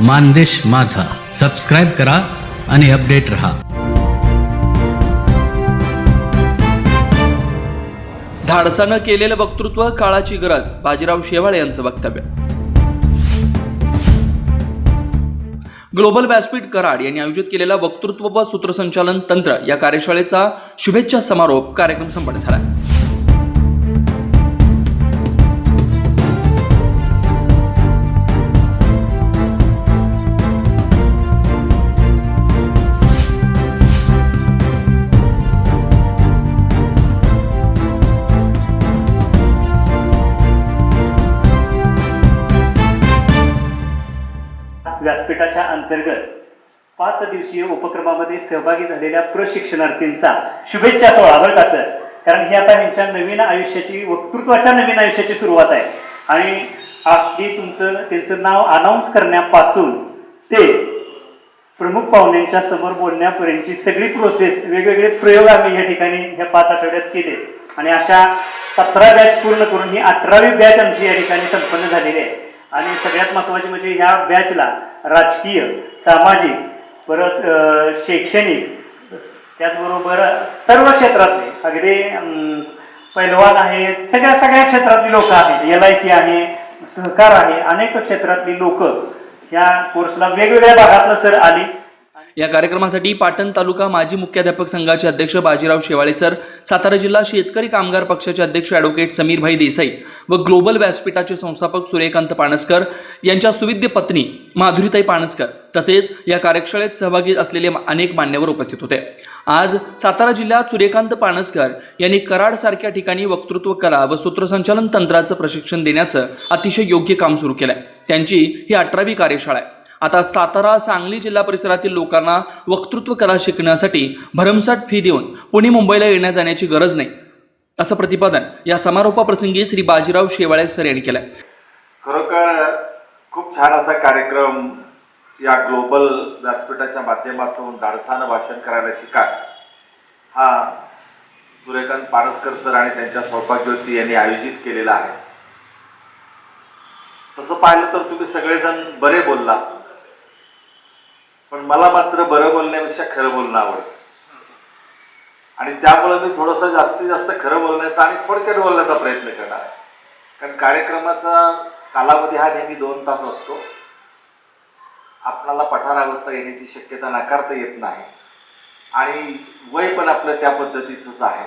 मानदेश माझा. सबस्क्राईब करा आणि अपडेट रहा. धाडसानं केलेलं वक्तृत्व काळाची गरज बाजीराव शेवाळे यांचं वक्तव्य. ग्लोबल व्यासपीठ कराड यांनी आयोजित केलेला वक्तृत्व व सूत्रसंचालन तंत्र या कार्यशाळेचा शुभेच्छा समारोप कार्यक्रम संपन्न झाला. व्यासपीठाच्या अंतर्गत पाच दिवसीय उपक्रमामध्ये सहभागी झालेल्या प्रशिक्षणार्थींचा शुभेच्छा सोहळा बरं का सर? कारण ही आता यांच्या नवीन आयुष्याची वक्तृत्वाच्या नवीन आयुष्याची सुरुवात आहे. आणि अगदी तुमचं त्यांचं नाव अनाऊन्स करण्यापासून ते प्रमुख पाहुण्यांच्या समोर बोलण्यापर्यंतची सगळी प्रोसेस वेगवेगळे प्रयोग आम्ही या ठिकाणी ह्या पाच आठवड्यात केले. आणि अशा सतरा बॅच पूर्ण करून ही अठरावी बॅच आमची या ठिकाणी संपन्न झालेली आहे. आणि सगळ्यात महत्त्वाचे म्हणजे ह्या बॅचला राजकीय सामाजिक परत शैक्षणिक त्याचबरोबर सर्व क्षेत्रातले अगदी पैलवान आहेत सगळ्या सगळ्या क्षेत्रातली लोक आहेत. एल आय सी आहे सहकार आहे अनेक क्षेत्रातली लोक ह्या कोर्सला वेगवेगळ्या भागातनं सर आली. या कार्यक्रमासाठी पाटण तालुका माजी मुख्याध्यापक संघाचे अध्यक्ष बाजीराव शेवाळे सर सातारा जिल्हा शेतकरी कामगार पक्षाचे अध्यक्ष ॲडव्होकेट समीरभाई देसाई व ग्लोबल व्यासपीठाचे संस्थापक सूर्यकांत पाणसकर यांच्या सुविद्य पत्नी माधुरीताई पाणसकर तसेच या कार्यशाळेत सहभागी असलेले अनेक मान्यवर उपस्थित होते. आज सातारा जिल्ह्यात सूर्यकांत पाणसकर यांनी कराडसारख्या ठिकाणी वक्तृत्व कला व सूत्रसंचालन तंत्राचं प्रशिक्षण देण्याचं अतिशय योग्य काम सुरू केलंय. त्यांची ही अठरावी कार्यशाळा आहे. आता सातारा सांगली जिल्हा परिसरातील लोकांना वक्तृत्व कला शिकण्यासाठी भरमसाठ फी देऊन पुणे मुंबईला येण्या जाण्याची गरज नाही असं प्रतिपादन या समारोपाप्रसंगी श्री बाजीराव शेवाळे सर यांनी केलंय. खरोखर खूप छान असा कार्यक्रम या ग्लोबल व्यासपीठाच्या माध्यमातून धाडसानं भाषण करायला शिका हा सूर्यकांत पारसकर सर आणि त्यांच्या सौभाग्यवती यांनी आयोजित केलेला आहे. तसं पाहिलं तर तुम्ही सगळेजण बरे बोलला पण मला मात्र बरं बोलण्यापेक्षा खरं बोलणं आवडतं. आणि त्यामुळे मी थोडंसं जास्तीत जास्त खरं बोलण्याचा आणि थोडक्यात बोलण्याचा प्रयत्न करणार आहे. कारण कार्यक्रमाचा कालावधी हा नेहमी दोन तास असतो. आपणाला पठारावस्था येण्याची शक्यता नाकारता येत नाही. आणि वय पण आपलं त्या पद्धतीचंच आहे.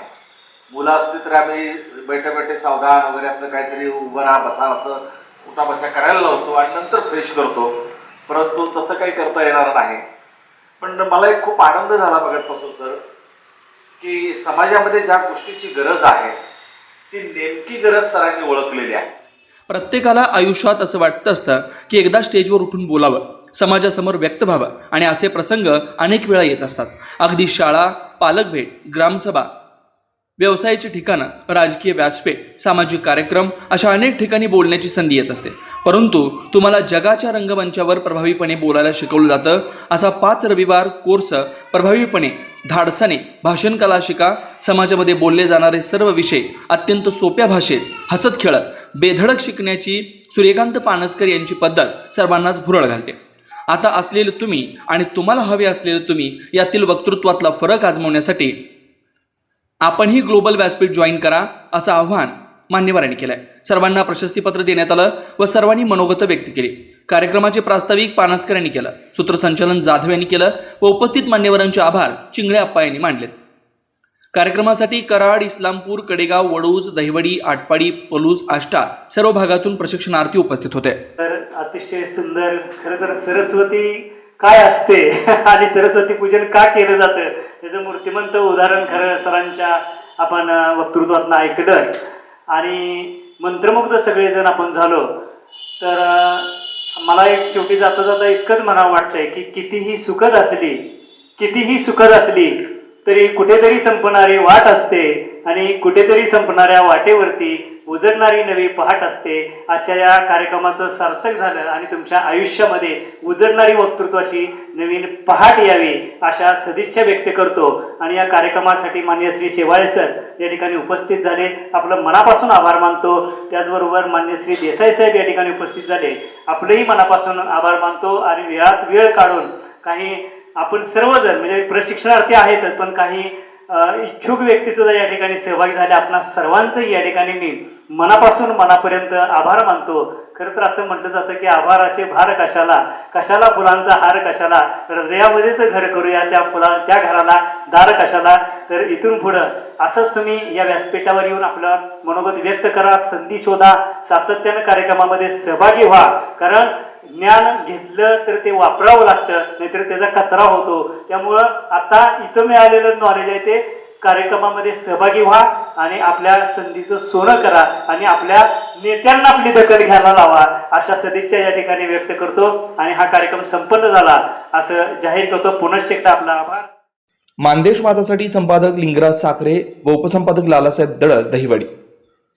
मुलं असते तर आम्ही बैठे बैठे सावधान वगैरे असं काहीतरी उभं राहा बसा असं उठाबशा करायला लावतो आणि नंतर फ्रेश करतो. परंतु तसं काही करता येणार नाही. पण मला एक खूप आनंद झाला बघतपासून सर की समाजामध्ये ज्या गोष्टीची गरज आहे ती नेमकी गरज सरांनी ओळखलेली आहे. प्रत्येकाला आयुष्यात असं वाटतं असतं की एकदा स्टेजवर उठून बोलावं समाजासमोर व्यक्त व्हावं आणि असे प्रसंग अनेक वेळा येत असतात. अगदी शाळा पालक भेट ग्रामसभा व्यवसायाची ठिकाणं राजकीय व्यासपीठ सामाजिक कार्यक्रम अशा अनेक ठिकाणी बोलण्याची संधी येत असते. परंतु तुम्हाला जगाच्या रंगमंचावर प्रभावीपणे बोलायला शिकवलं जातं असा पाच रविवार कोर्स प्रभावीपणे धाडसाने भाषण कला शिका समाजामध्ये बोलले जाणारे सर्व विषय अत्यंत सोप्या भाषेत हसत खेळत बेधडक शिकण्याची सूर्यकांत पानसकर यांची पद्धत सर्वांनाच भुरळ घालते. आता असलेले तुम्ही आणि तुम्हाला हवे असलेले तुम्ही यातील वक्तृत्वातला फरक आजमवण्यासाठी आपणही ग्लोबल व्यासपीठ जॉईन करा असं आव्हान मान्यवरांनी केलंय. सर्वांना प्रशस्तीपत्र देण्यात आलं व सर्वांनी मनोगत व्यक्त केली. कार्यक्रमाचे प्रास्ताविक पानसकर यांनी केलं. सूत्रसंचालन जाधव यांनी केलं व उपस्थित मान्यवरांचे आभार चिंगळे अप्पा यांनी मांडलेत कार्यक्रमासाठी कराड इस्लामपूर कडेगाव वडूज दहिवडी आटपाडी पलूस आष्टा सर्व भागातून प्रशिक्षणार्थी उपस्थित होते. तर अतिशय सुंदर खरं तर सरस्वती काय असते आणि सरस्वती पूजन का केलं जातं? त्याचं मूर्तिमंत उदाहरण खरं सरांच्या आपण वक्तृत्वातनं ऐकलं आणि मंत्रमुग्ध सगळेजण आपण झालो तर मला एक शेवटी जाता जाता इतकंच म्हणावं वाटतंय की कितीही सुखद असली कितीही सुखद असली तरी कुठेतरी संपणारी वाट असते आणि कुठेतरी संपणाऱ्या वाटेवरती उजळणारी नवी पहाट असते. आजच्या या कार्यक्रमाचं सार्थक झालं आणि तुमच्या आयुष्यामध्ये उजळणारी वक्तृत्वाची नवीन पहाट यावी अशा सदिच्छा व्यक्त करतो. आणि या कार्यक्रमासाठी मान्य श्री शेवाळे सर या ठिकाणी उपस्थित झाले. आपलं मनापासून आभार मानतो. त्याचबरोबर मान्य श्री देसाई साहेब या ठिकाणी उपस्थित झाले. आपलंही मनापासून आभार मानतो आणि वेळात वेळ काढून काही आपण सर्वजण म्हणजे प्रशिक्षणार्थी आहेतच पण काही इच्छुक व्यक्ती सुद्धा या ठिकाणी सहभागी झाले. आपणा सर्वांचंही या ठिकाणी मी मनापासून मनापर्यंत आभार मानतो. खरं तर असं म्हटलं जातं की आभाराचे भार कशाला? कशाला फुलांचा हार कशाला? हृदयामध्येच घर करूया त्या फुला त्या घराला दार कशाला? तर इथून पुढं असंच तुम्ही या व्यासपीठावर येऊन आपलं मनोगत व्यक्त करा संधी शोधा सातत्यानं कार्यक्रमामध्ये सहभागी व्हा. कारण ज्ञान घेतलं तर ते वापरावं लागतं नाहीतर त्याचा कचरा होतो. त्यामुळं आता इथं मिळालेलं नॉलेज आहे ते कार्यक्रमामध्ये सहभागी व्हा आणि आपल्या संधीचं सोनं करा आणि आपल्या नेत्यांना आपली दखल घ्यायला लावा. अशा सदिच्छा या ठिकाणी व्यक्त करतो आणि हा कार्यक्रम संपन्न झाला. असं जाहीर करतो. पुनश्च एकदा आपला आभार. मानदेश माझासाठी संपादक लिंगराज साखरे व उपसंपादक लालासाहेब दळस दहिवडी.